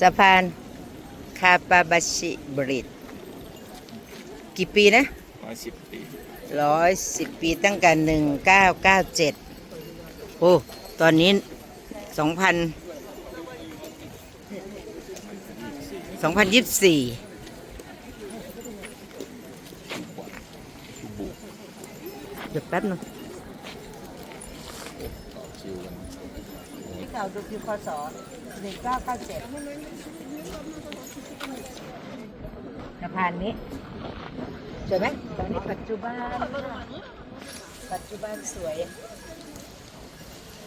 สะพานคาปาบาชิบริดกี่ปีนะร้อยสิบปีร้อยสิบปีตั้งแต่หนึ่งเก้าเก้าเจ็ดโอ้ตอนนี้สองพันสองพันยี่สิบสี่เดี๋ยวแป๊บนึง ต่อคิวกัน ที่เก่าดูคิวคอสอหนึ่งเก้าเก้าเจ็ดสะพานนี้สวยไหมตอนนี้ปัจจุบัน ปัจจุบันสวย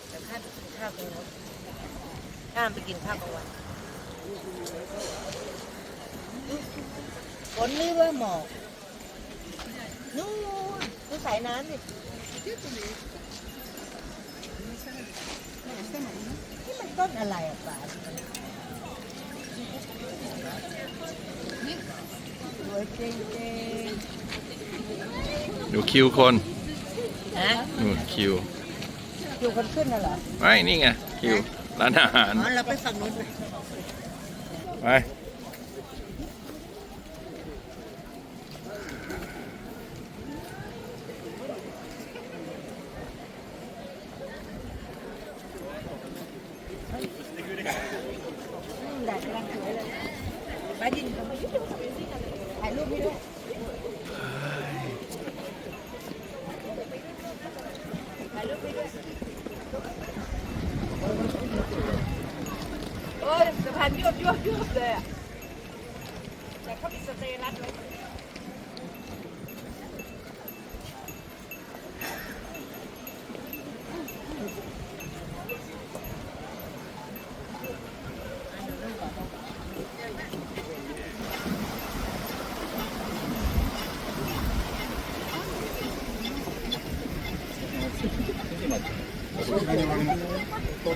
แต่ข้ามไปกินข้าวตรงนู้นข้ามไปกินข้าวกลางวันฝนหรือว่าหมอกนู่นดูสายน้ำ ดินี่มันต้นอะไรอะป่าสวยจริงดูคิวคนๆฮะนู่นคิว อยู่คนขึ้นน่ะเหรอไอ้นี่ไง คิว ร้านอาหาร อ๋อเราไปฝั่งนู้นไป ไป แดดกำลังสวยเลย ไปยินเขามายุ่งถ่ายรูปให้ด้วยถ่ายรูปให้ด้วยโอ้ยสะพานยวบยวบยวบเลยอะแต่เขามีสเตย์รัดไว้ ส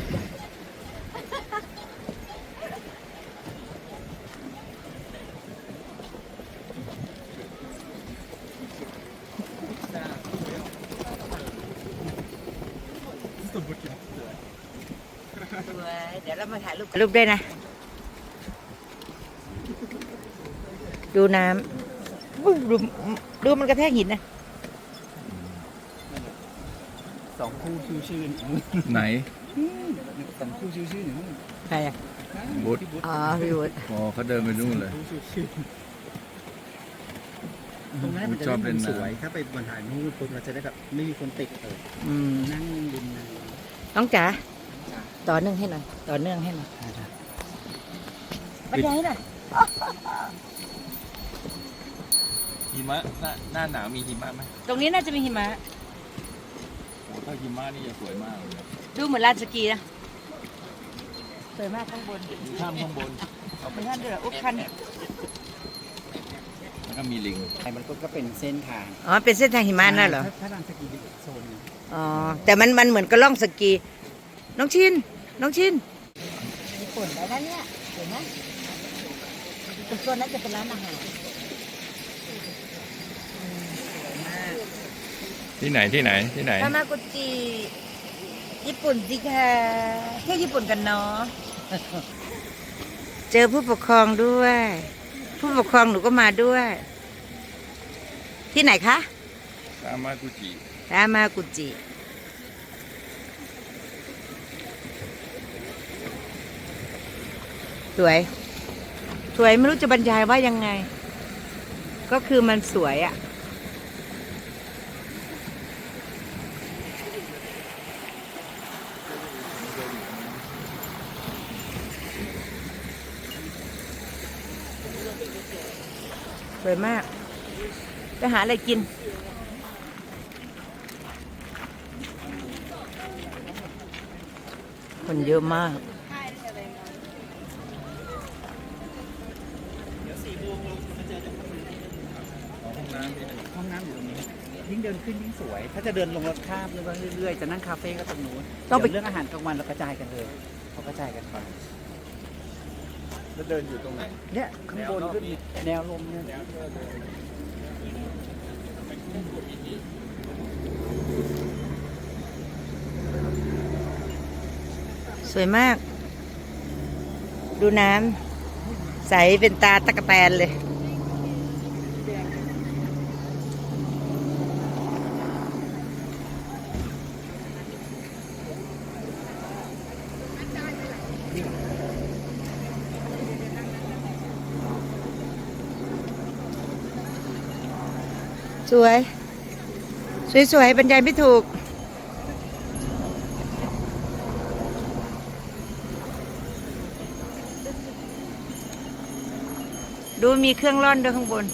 วยเดี๋ยวเรามาถ่ายรูปรูปด้วยนะ ดูน้ำอุ๊ยดูดูมันกระแทกหินนะสองคู่ชื่อชื่อไหน สองคู่ชื่อชื่อหนึ่งใครอะบุ๊ดอ๋อพี่วุฒิพอเขาเดินไปนู่นเลยคู่ชื่อชื่อตรงนั้นมันจะชอบได้เล่นมุมน้ำ สวย ถ้าไปบนถ่ายนู่นปุ๊บเราจะได้แบบไม่มีคนติดเอออืมนั่งริมน้น้องจ๋าต่อเนื่องให้หน่อยต่อเนื่องให้หน่อยำบรรยายให้หน่อยหิมะหน้าหน้าหนาวมีหิมะไหมตรงนี้น่าจะมีหิมะ โอ้ถ้าหิมะนี่จะสวยมากเลยนะ ดูเหมือนลานสกีนะสวยมากข้างบนดูข้ามข้างบนมีท่านด้วยเหรออุ๊บคันแล้วก็มีลิงไอ้มันก็เป็นเส้นทางอ๋อเป็นเส้นทางหิมะน่ะเหรอถ้าถ้าลานสกีเป็นอีกโซนหนึงอ๋อแต่มันมันเหมือนกระล่องสกี น้องชินน้องชินญี่ปุ่นแล้วนะเนี่ยเห็นไหมตรงโซนนั้นจะเป็นร้านอาหารที่ไหนที่ไหนที่ไหนทามากุจิ ญี่ปุ่นสิคะเที่ยวญี่ปุ่นกันเนาะเจอผู้ปกครองด้วย ผู้ปกครองหนูก็มาด้วย ที่ไหนคะตามากุจิทามากุจิสวย สวยไม่รู้จะบรรยายว่ายังไง ก็คือมันสวยอะ่ะ วยมาก ไปหาอะไรกิน คนเยอะมากห้องน้ำอยู่ตรงนี้ ยิ่งเดินขึ้นยิ่งสวย ถ้าจะเดินลงรถข้ามเรื่อยๆ จะนั่งคาเฟ่ก็ตรงนู้นต้องไปเดี๋ยวเรื่องอาหารกลางวันเรากระจายกันเลยเขากระจายกันไป แล้วเดินอยู่ตรงไหน เนี่ยข้างบนก็มีแนวลมเนี่ย สวยมาก ดูน้ำใสเป็นตาตะกะแตนเลย สวย สวยๆบรรยายไม่ถูก ดูมีเครื่องร่อนด้วยข้างบน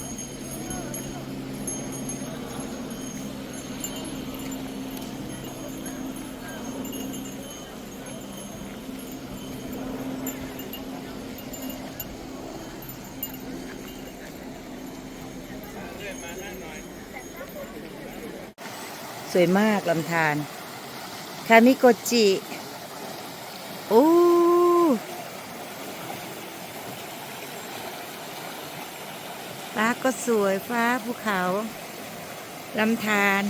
สวยมากลำธารคามิโกจิโอ้ฟ้าก็สวยฟ้าภูเขาลำธาร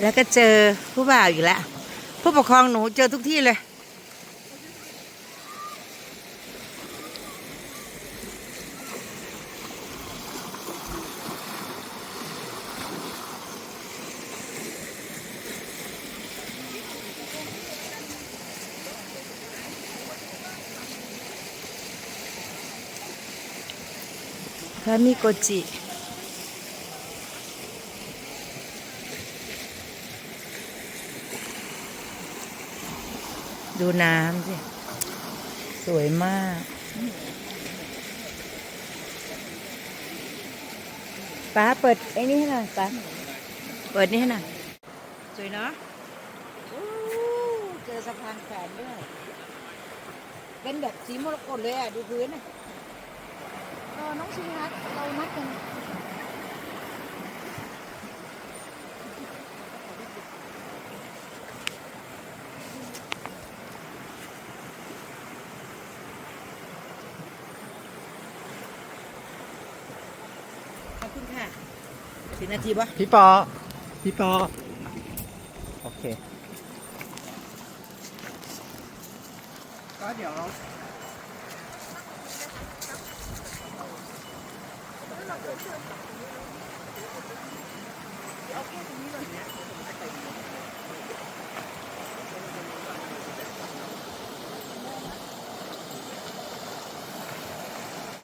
แล้วก็เจอผู้บ่าวอีกแล้วผู้ปกครองหนูเจอทุกที่เลย คามิโกจิดูน้ำสิ สวยมาก ป้าเปิดไอ้นี่ให้หน่อยป้าเปิดนี่ให้หน่อยสวยเนาะเจอสะพานแขวนด้วย เป็นแบบสีมรกตเลยอะ ดูพื้นอะ เออน้องชิงนัดเรานัดกันขอบคุณค่ะสิบนาทีปะพี่ปอ พี่ปอ โอเค ก็เดี๋ยว เรา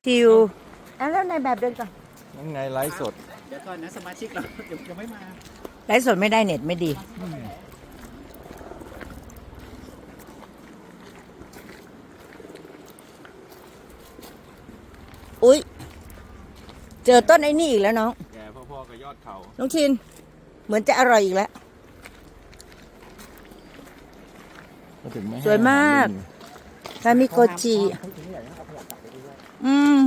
คิวอะแล้วในแบบเดินก่อนนั่นไงไลฟ์สด เดี๋ยวก่อนนะสมาชิกเราเดี๋ยวยังไม่มา ไลฟ์สดไม่ได้เน็ตไม่ดี อุ๊ย เจอต้นไอ้นี่อีกแล้วน้อง แกพ่อๆกับยอดเขาน้องชิน เหมือนจะอร่อยอีกแล้ว ก็ถึงไม่ให้สวยมากคามิโกจิ อืม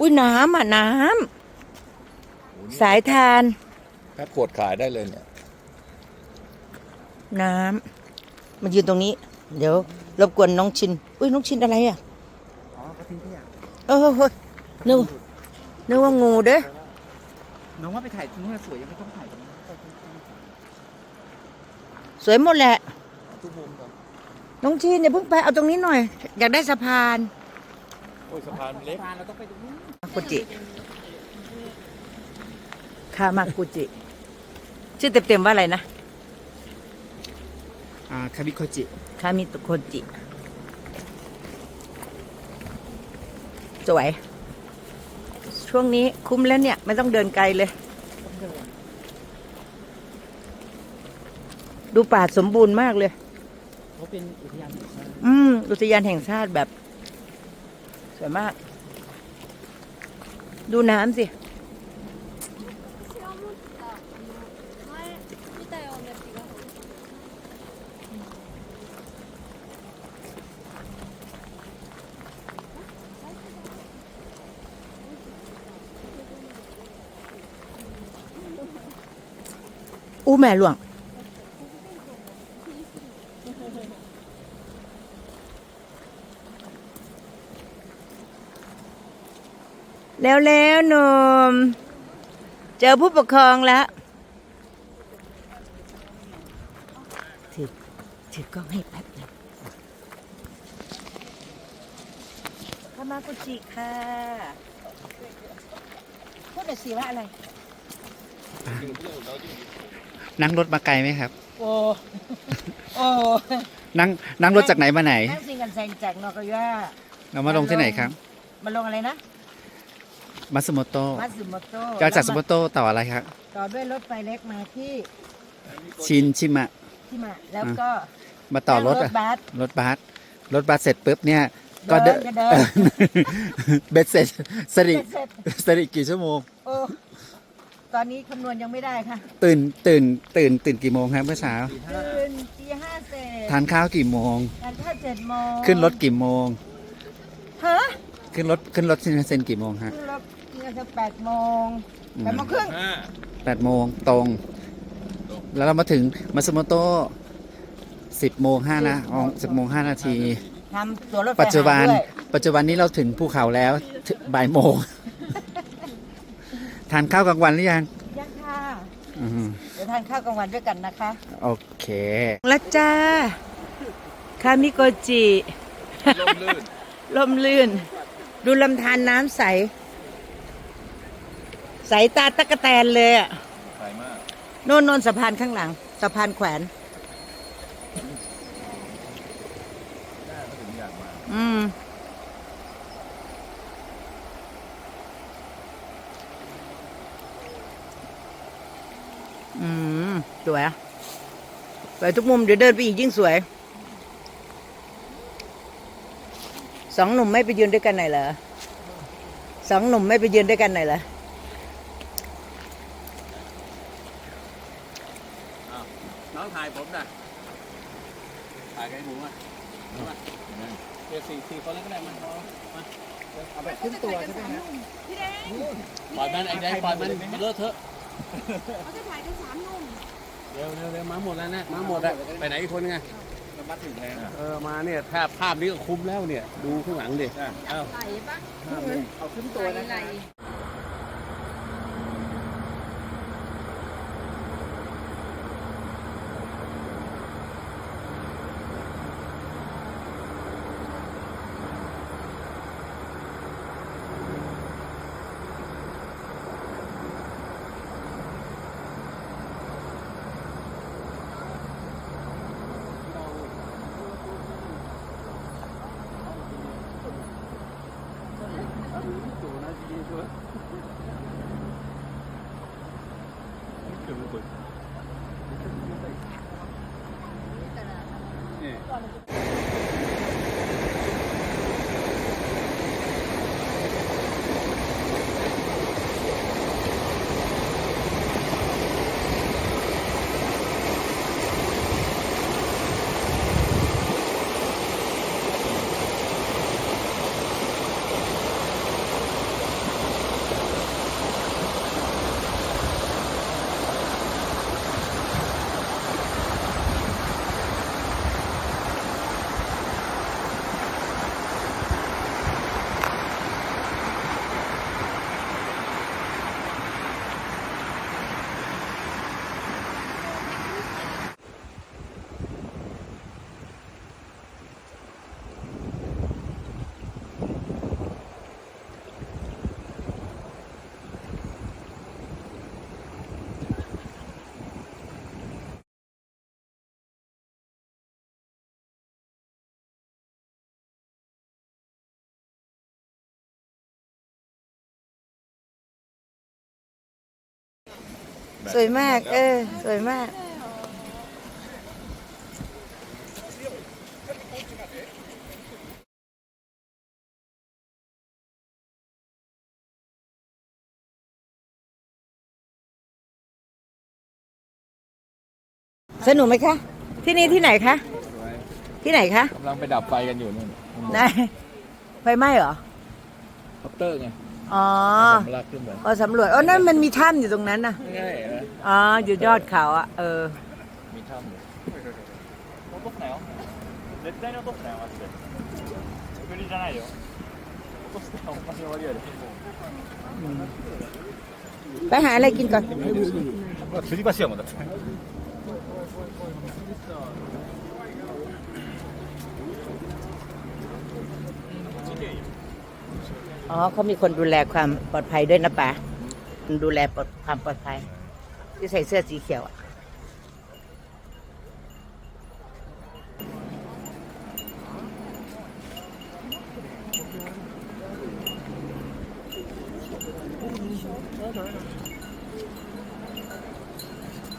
อุ้ยน้ำอะ น้ำสายทานแค่ขวดขายได้เลยเนี่ยน้ำมายืนตรงนี้ เดี๋ยวรบกวนน้องชิน อุ้ยน้องชินอะไรอะ อ๋อก็ทิ้งขยะเออเฮ้ยนึก นึกว่างูเด้อน้องว่าไปถ่ายตรงนู้นสวยยังไม่ต้องถ่ายตรงนี้สวยหมดแหละทุกมุมครับน้องชินอย่าเพิ่งไปเอาตรงนี้หน่อย อยากได้สะพานโอ้ยสะพานเล็กมาเราต้องไปตรงนู้นมากุจิคามากุจิ ชื่อเต็มๆว่าอะไรนะอ่าคาบิโคจิคามิโกจิ สวย ช่วงนี้คุ้มแล้วเนี่ย ไม่ต้องเดินไกลเลย ดูป่าสมบูรณ์มากเลยเขาเป็นอุทยานแห่งชาติอืมอุทยานแห่งชาติแบบ สวยมาก ดูน้ำสิ อู้แม่หลวง แล้วแล้วหนุ่มเจอผู้ปกครองแล้วถือถือกล้องให้แป๊บหนึงามากุจิค่ะพูดหน่อยสิว่าอะไร นั่งรถมาไกลไหมครับ โอ้โอ้นั่งนั่งรถจากไหนมาไหนนั่งซิงกันแซงจากนอกกย่าเรามาลงที่ไหนครับ มาลงอะไรนะมัสโมโตมัตสึโมโตะจะจากสโมโตต่ออะไรครับต่อด้วยรถไฟเล็กมาที่ ชินชิมะที่มาแล้วก็มาต่อรถนั่งอะบัสรถบัสรถบัสเสร็จปุ๊บเนี่ยก็เดิเดินนก็เดินเบ็ดเสร็จสริเสร็จสริกี่ชั่วโมงโอ้ ตอนนี้คำนวณยังไม่ได้ค่ะตื่นตื่นตื่นตื่นกี่โมงครับเมื่อเช้าตื่นตีห้าเสร็จทานข้าวกี่โมงทานข้าวเจ็ดโมงขึ้นรถกี่โมงฮะขึ้นรถขึ้นรถชินคันเซ็นกี่โมงฮะขึ้นรถกินกันสักแปดโมงอืมแปดโมงครึ่งห้าแปดโมงตรง แล้วเรามาถึงมัสโมโตสิบโมงห้านะสิบโมงห้านาทีทำตัวรถไฟปัจจุบันหาด้วยปัจจุบันนี้เราถึงภูเขาแล้วถึงบ่ายโมง ทานข้าวกลางวันหรือยังยังค่ะอืมเดี๋ยวทานข้าวกลางวันด้วยกันนะคะโอเค ละจ้าคามิโกจิลมลื่นลมลื่นดูลำธารน้ำใส ใสตาตะกะแตนเลยอะใสมากโน่นโน่นสะพานข้างหลัง สะพานแขวนน่าก็ถึงอยากม อืมอืม สวยอะสวยทุกมุมเดี๋ยวเดินไปอีกยิ่งสวย สองหนุ่มไม่ไปยืนด้วยกันหน่อยเหรอสองหนุ่มไม่ไปยืนด้วยกันหน่อยเหรอน้องถ่ายผมน่ะถ่ายใครผมอะมาเดี๋ยวสี่สี่คนแล้วก็ได้มาเอามาเอาแบบขึ้นตัวใช่ไหมฮะปล่อยมันไอ้แดงปล่อยมันมันเลอะเทอะ เขาจะถ่ายกันสามหนุ่มเร็วเร็วเร็วมาหมดแล้วนะมาหมดอะไปไหนอีกคนไงเรามาถึงแล้วเออมาเนี่ยถ้าภาพนี้ก็คุ้มแล้วเนี่ย ดูข้างหลังดิเอ้าไหลปะเอาขึ้นตัวนะ สวยมาก เออ สวยมาก สนุกไหมคะ ที่นี่ที่ไหนคะ ที่ไหนคะกำลังไปดับไฟกันอยู่นู่นไหนไฟไหม้เหรอคอปเตอร์ไง อ๋อ สำลักขึ้นไป อ๋อสำรวจ อ๋อ นั่นมันมีถ้ำอยู่ตรงนั้นนะ ไม่ใช่นะ อ๋อ อยู่ยอดเขาอ่ะ เออ มีถ้ำอยู่ 落とすなよ絶対に落とすなよマジで無理じゃないよ落としてほんまに終わりやで ไปหาอะไรกินก่อน 吊り橋やもんだって อ๋อเขามีคนดูแลความปลอดภัยด้วยนะป๋าดูแลปลอดความปลอดภัย ที่ใส่เสื้อสีเขียวอะ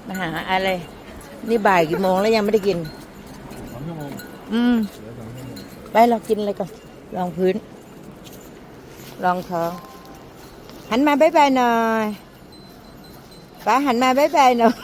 มาหาอะไร นี่บ่ายกี่โมงแล้วยังไม่ได้กิน อืม ไปเรากินอะไรก่อนลองพื้น ลองเถอะหันมาบายบายหน่อยป้าหันมาบายบายหน่อย